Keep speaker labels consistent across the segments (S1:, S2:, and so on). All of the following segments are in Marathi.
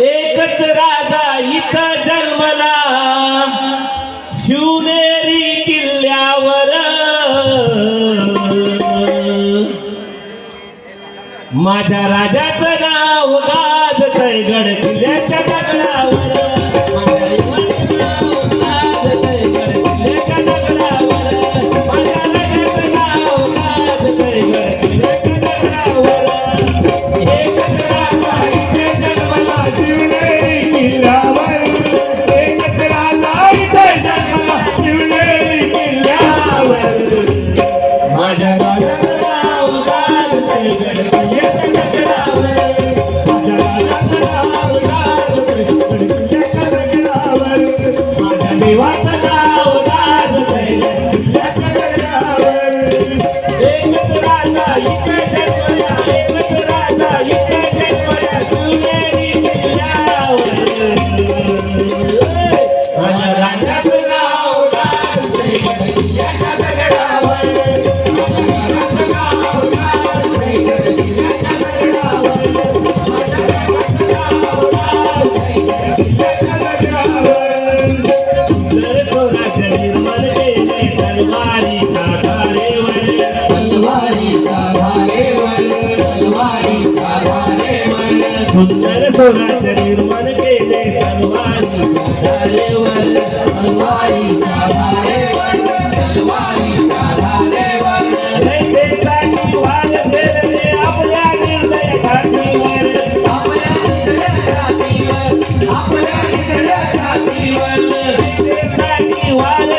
S1: एकच राजा इथं जन्मला. शिवनेरी किल्ल्यावर. माझ्या राजाचं नाव देवाचं नाव सुंदर स्वराज निर्माण केले हनुमानी झाले वर हनुमानीचा झाले
S2: वर हनुमानीचा झाले वर
S1: जनतेसाठी वाद पेरले आपल्या निर्दय छातीवर
S2: आपल्या निर्दय छातीवर आपल्या
S1: निर्दय छातीवर
S2: जनतेसाठी वाद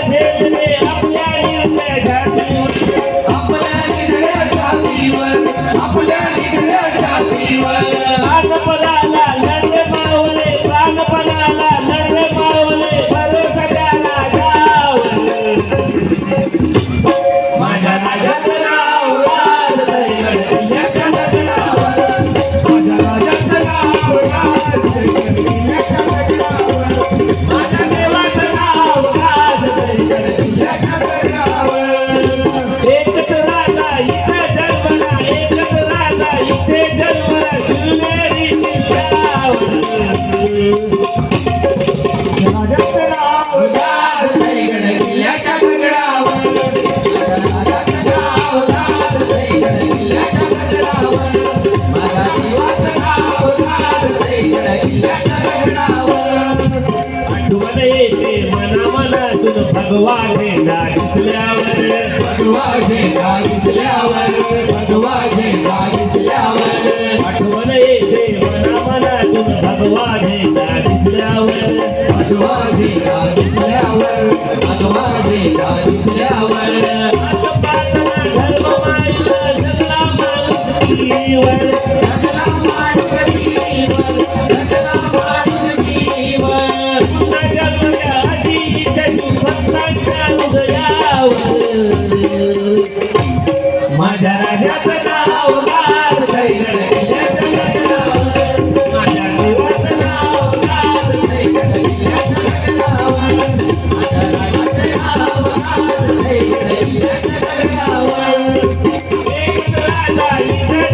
S1: आठवण येते मना मनातून भगवा झेंडा दिसल्यावर
S2: भगवा झेंडा दिसल्यावर भगवा झेंडा दिसल्यावर
S1: आठवण येते मना मनातून भगवा झेंडा दिसल्यावर
S2: भगवा झेंडा दिसल्यावर भगवा झेंडा दिसल्यावर
S1: धर्म माईला
S2: सगळा माणूस
S1: माझ्या राजाचं नाव लाल माझ्या देवाचं नाव. लाल
S2: माझ्या राजाचं नाव लाल
S1: एक राजा